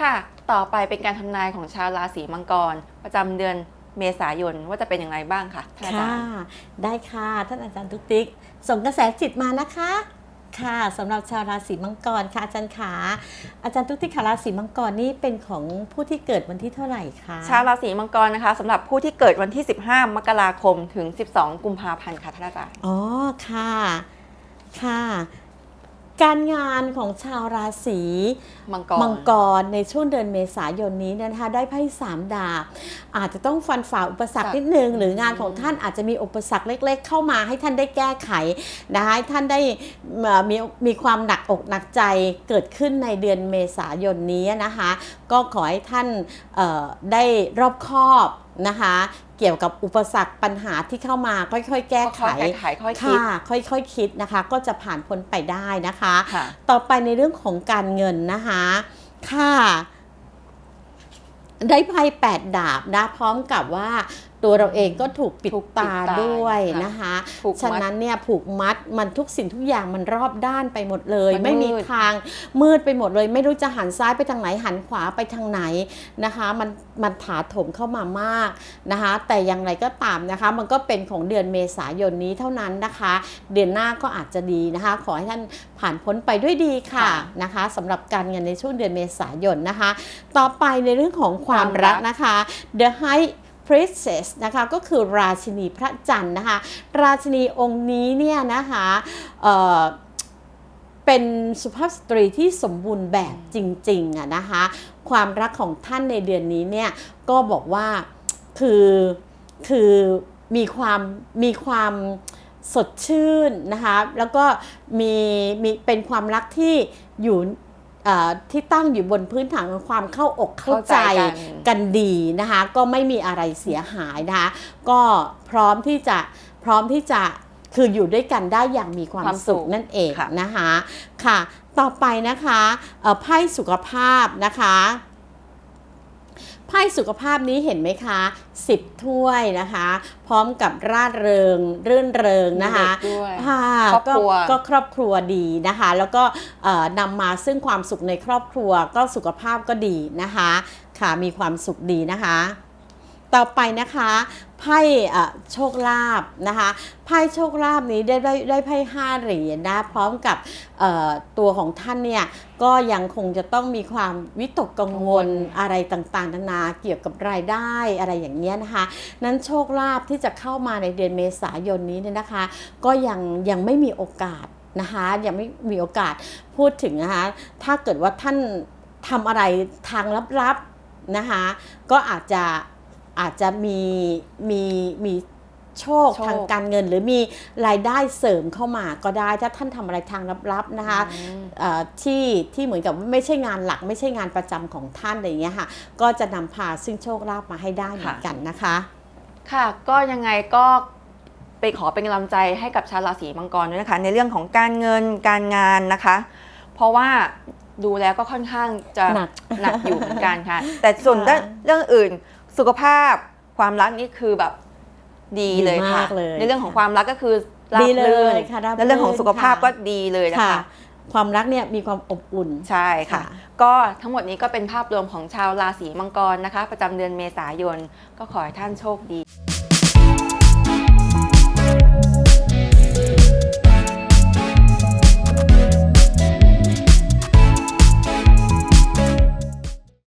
ค่ะ ต่อไปเป็นการทำนายของชาวราศีมังกร ประจำเดือนเมษายนว่าจะเป็นอย่างไรบ้างค่ะท่านอาจาค่ะ รย์ ได้ค่ะ ท่านอาจารย์ทุกติ๊ก ส่งกระแสจิตมานะคะ ค่ะสำหรับชาวราศีมังกรค่ะอาจารย์ขาอาจารย์ทุกติ๊กค่ะราศีมังกรนี่เป็นของผู้ที่เกิดวันที่เท่าไหร่คะชาวราศีมังกรนะคะสำหรับผู้ที่เกิดวันที่ 15 มกราคมถึง 12 กุมภาพันธ์ค่ะท่านอาจารย์ อ๋อค่ะ ค่ะ การงานของชาวราศีมังกรมังกรในช่วงเดือนเมษายนนี้เนยนะคะได้ไพ่สามดาบ อาจจะต้องฟันฝ่าอุปสรรคค่ะนิดนึง หรืองานของท่านอาจจะมีอุปสรรคเล็ก ๆ เข้ามาให้ท่านได้แก้ไขนะคะให้ท่านได้เอ่อมีมีความหนักอกหนักใจเกิดขึ้นในเดือนเมษายนนี้นะคะ ก็ขอให้ท่านเอ่อได้รอบคอบนะคะ เกี่ยวกับอุปสรรคปัญหาที่เข้ามาค่อยๆ แก้ไขค่อยๆแก้ไขค่อยๆคิด ค่ะค่อยๆคคิดนะคะ ก็จะผ่านพ้นไปได้นะคะ ค่ะ ต่อไปในเรื่องของการเงินนะคะ ค่ะ ได้ไพ่แปดดาบนะ พร้อมกับว่า ตัวเราเองก็ถูกปิดถูกปิดตาตาด้วยค่ะนะคะถูกมัดฉะนั้นเนี่ยผูกมัดมันทุกสิ่งทุกอย่างมันรอบด้านไปหมดเลยมันไม่มีมืดทางมืดไปหมดเลย ไม่รู้จะหันซ้ายไปทางไหนหันขวาไปทางไหนนะคะมันมันถาโถมเข้ามามากนะคะ แต่อย่างไรก็ตามนะคะ มันก็เป็นของเดือนเมษายนนี้เท่านั้นนะคะ เดือนหน้าก็อาจจะดีนะคะ ขอให้ท่านผ่านพ้นไปด้วยดีค่ะค่ะนะคะสำหรับการเงินในช่วงเดือนเมษายนนะคะ ต่อไปในเรื่องของความความรัรักกนะคะ The High Princess นะคะก็คือราชินีพระจันทร์นะคะราชินีองค์นี้เนี่ยนะคะเออเป็นสุภาพสตรีที่สมบูรณ์แบบจริงๆอะนะคะความรักของท่านในเดือนนี้เนี่ยก็บอกว่าคือคือมีความมีความสดชื่นนะคะแล้วก็มีมีเป็นความรักที่อยู่ ที่ตั้งอยู่บนพื้นฐานของความเข้าอกเข้าใจเข้าใจกันกันดีนะคะ ก็ไม่มีอะไรเสียหายนะคะ ก็พร้อมที่จะพร้อมที่จะคืออยู่ด้วยกันได้อย่างมีความความสุสุขขนั่นเองค่ะนะคะ ค่ะ ต่อไปนะคะเอ่อไพ่สุขภาพนะคะ ไพ่สุขภาพนี้เห็นไหมคะ 10 ถ้วยนะคะ พร้อมกับร่าเริง รื่นเริงนะคะมีเด็กด้วยค่ะครอบครัวก็ก็ครอบครัวดีนะคะ แล้วก็เอ่อนำมาซึ่งความสุขในครอบครัวก็สุขภาพก็ดีนะคะ ค่ะมีความสุขดีนะคะ ต่อไปนะคะไพ่เอ่อโชคลาภนะคะไพ่โชคลาภนี้ได้ได้ได้ไพ่ห้าเหรียญนะพร้อมกับเอ่อตัวของท่านเนี่ยก็ยังคงจะต้องมีความวิตกกังวลอะไรต่างๆนานาเกี่ยวกับรายได้อะไรอย่างเงี้ยนะคะนั้นโชคลาภที่จะเข้ามาในเดือนเมษายนนี้เนี่ยนะคะ ก็ยังยังไม่มีโอกาสนะคะยังไม่มีโอกาสพูดถึงนะคะถ้าเกิดว่าท่านทำอะไรทางลับๆนะคะก็อาจจะ อาจจะมีมีมีโชคโชคทางการเงิน หรือมีรายได้เสริมเข้ามาก็ได้ ถ้าท่านทำอะไรทางลับๆนะคะอืมเอ่อที่ที่เหมือนกับว่าไม่ใช่งานหลัก ไม่ใช่งานประจำของท่านอะไรอย่างเงี้ยค่ะ ก็จะนำพาซึ่งโชคลาภมาให้ได้เหมือนกันนะคะ ค่ะก็ยังไงก็ไปขอเป็นกำลังใจให้กับชาวราศีมังกรด้วยนะคะ ในเรื่องของการเงินการงานนะคะ เพราะว่าดูแล้วก็ค่อนข้างจะหนักหนักอยู่เหมือนกันค่ะ แต่ส่วนค่ะเรื่องอื่น สุขภาพความรักนี่คือแบบดีเลยค่ะดีมากเลยในเรื่องของความรักก็คือราบดีเลยรื่นค่ะราบในเรื่องของสุขภาพรื่นก็ค่ะดีเลยนะค่ะคะความรักเนี่ยมีความอบอุ่นใช่ค่ะค่ะ ก็ทั้งหมดนี้ก็เป็นภาพรวมของชาวราศีมังกรนะคะ ประจำเดือนเมษายนก็ขอให้ท่านโชคดี